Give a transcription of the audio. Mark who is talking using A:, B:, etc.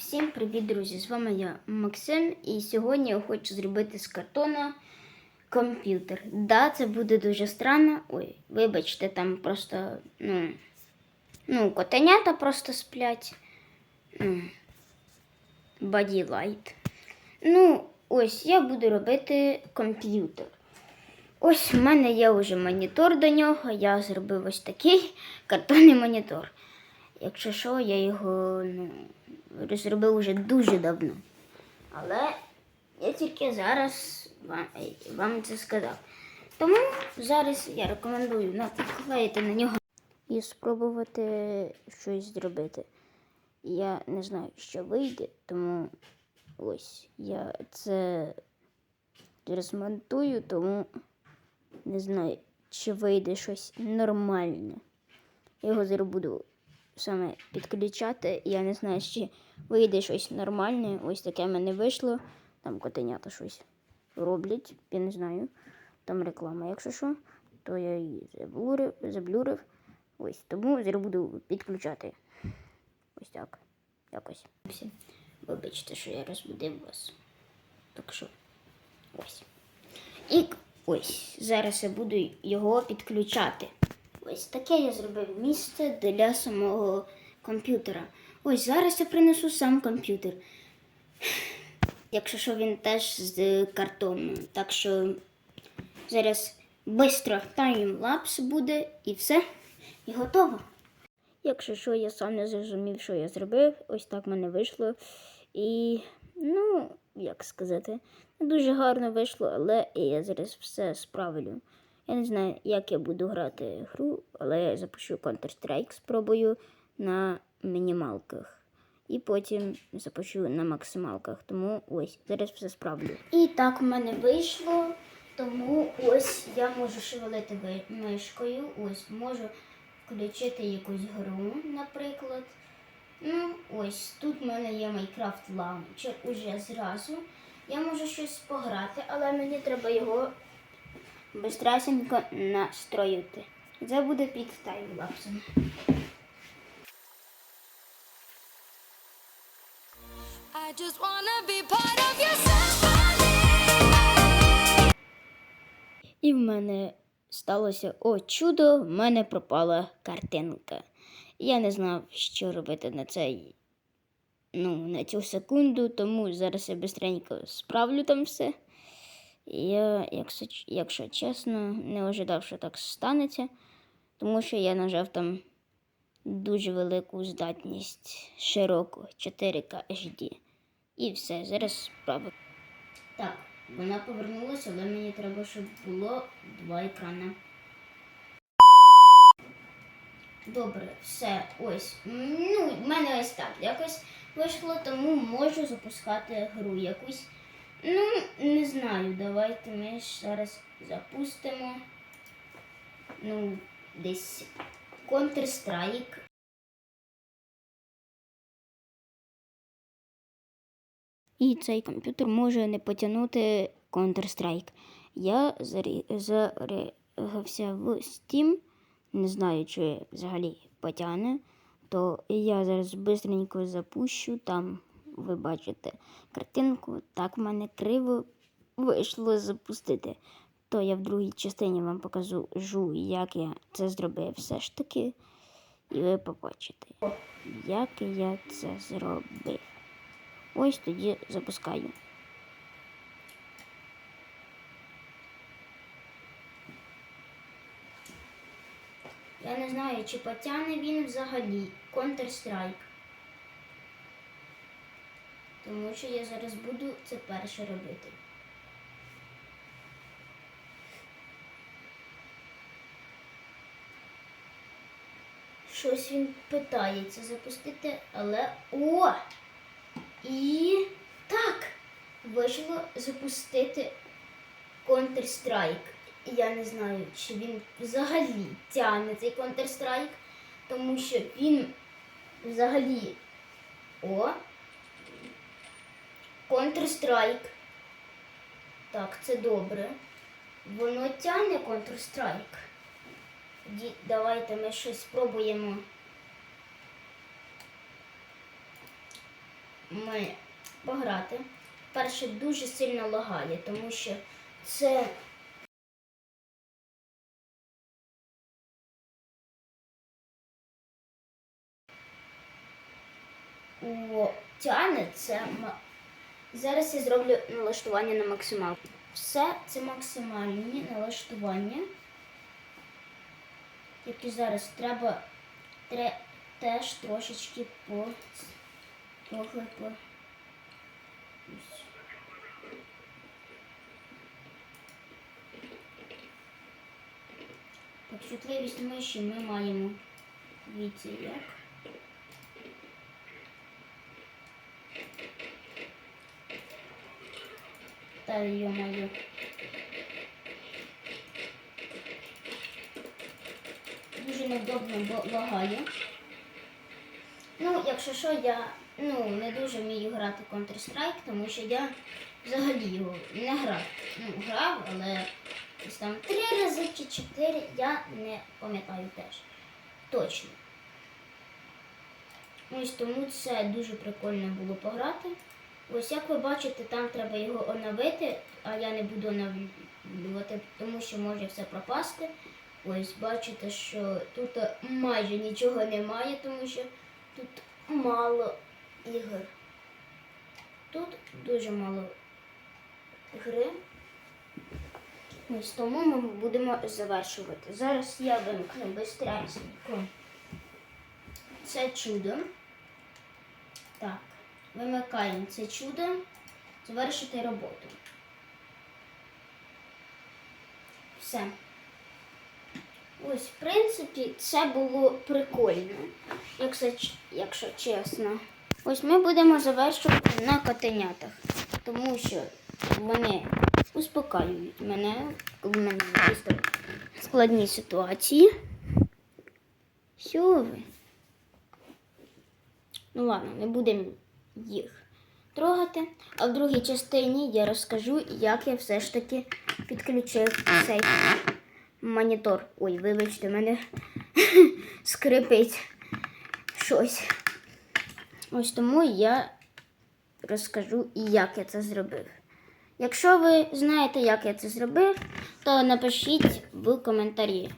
A: Всім привіт, друзі! З вами я Максим, і сьогодні я хочу зробити з картона комп'ютер. Да, це буде дуже странно. Ой, вибачте, там просто, ну, ну, котенята просто сплять. Ну, Body light. Ну, ось я буду робити комп'ютер. Ось в мене є вже монітор до нього. Я зробив ось такий картонний монітор. Якщо що, я його ну, зробив вже дуже давно. Але я тільки зараз вам, вам це сказав. Тому зараз я рекомендую наклеїти на нього і спробувати щось зробити. Я не знаю, що вийде, тому ось я це розмонтую, тому не знаю, чи вийде щось нормальне. Я його буду саме підключати. Я не знаю, чи вийде щось нормальне. Ось таке мене вийшло. Там котенята щось роблять, я не знаю. Там реклама, якщо що, то я її заблурив, заблюрив. Ось тому зараз буду підключати. Ось так. Якось. Вибачте, що я розбудив вас. Так що ось. І ось зараз я буду його підключати. Ось таке я зробив місце для самого комп'ютера. Ось зараз я принесу сам комп'ютер. Якщо що він теж з картону. Так що зараз швидко таймлапс буде і все, і готово. Якщо що, я сам не зрозумів, що я зробив, ось так в мене вийшло. І, ну, як сказати, не дуже гарно вийшло, але я зараз все справлю. Я не знаю, як я буду грати гру, але я запущу Counter-Strike, спробую на мінімалках. І потім запущу на максималках. Тому ось, зараз все справлю. І так в мене вийшло. Тому ось я можу шевелити мишкою. Ось можу включити якусь гру, наприклад. Ну, ось тут в мене є Minecraft Launcher уже зразу. Я можу щось пограти, але мені треба його бистресенько настроїти. Це буде під таймлапсом.
B: I just wanna be part of your symphony.
A: І в мене сталося о чудо, в мене пропала картинка. Я не знав, що робити на цей, ну, на цю секунду, тому зараз я бистренько справлю там все. Я, якщо, якщо чесно, не ожидав, що так станеться, тому що я нажав там дуже велику здатність широку 4К HD. І все, зараз справа. Так, вона повернулася, але мені треба, щоб було два екрани. Добре, все, ось. Ну, в мене ось так якось вийшло, тому можу запускати гру якусь. Ну, не знаю, давайте ми зараз запустимо. Ну, десь Counter-Strike. І цей комп'ютер може не потягнути Counter-Strike. Я зарі- зарегався в Steam, не знаю, чи взагалі потягне, то я зараз швидко запущу, там ви бачите картинку, так в мене криво вийшло запустити. То я в другій частині вам покажу, як я це зробив все ж таки. І ви побачите, як я це зробив. Ось тоді запускаю. Я не знаю, чи потягне він взагалі Counter-Strike. Тому що я зараз буду це перше робити. Щось він питається запустити, але. О! І так, вийшло запустити Counter-Strike. Я не знаю, чи він взагалі тягне цей Counter-Strike, тому що він взагалі. О! Counter-Strike. Так, це добре. Воно тягне Counter-Strike. Давайте ми щось спробуємо ми пограти. Перше дуже сильно лагає, тому що це. У Тіани це зараз я зроблю налаштування на максималку. Все це максимальні налаштування, які зараз треба тре- теж трошечки по трохи по. Так, чутливість миші ми маємо віці як. Та йо-моє. Дуже невдобно бо лагає. Ну, якщо що, я ну, не дуже вмію грати Counter-Strike, тому що я взагалі його не грав. Ну, грав, але десь там три рази чи чотири я не пам'ятаю теж. Точно. Ось тому це дуже прикольно було пограти. Ось як ви бачите, там треба його оновити, а я не буду оновлювати, тому що може все пропасти. Ось бачите, що тут майже нічого немає, тому що тут мало ігор. Тут дуже мало гри. Ось тому ми будемо завершувати. Зараз я вимкну безстрясненько. Це чудо. Так, вимикаємо це чудо. Завершити роботу. Все. Ось, в принципі, це було прикольно, якщо, якщо чесно. Ось ми будемо завершувати на котенятах, тому що вони успокаюють мене, коли в мене там складні ситуації. Що ви? Ну ладно, не будемо їх трогати. А в другій частині я розкажу, як я все ж таки підключив цей монітор. Ой, вибачте, мене скрипить щось. Ось тому я розкажу, як я це зробив. Якщо ви знаєте, як я це зробив, то напишіть в коментарі.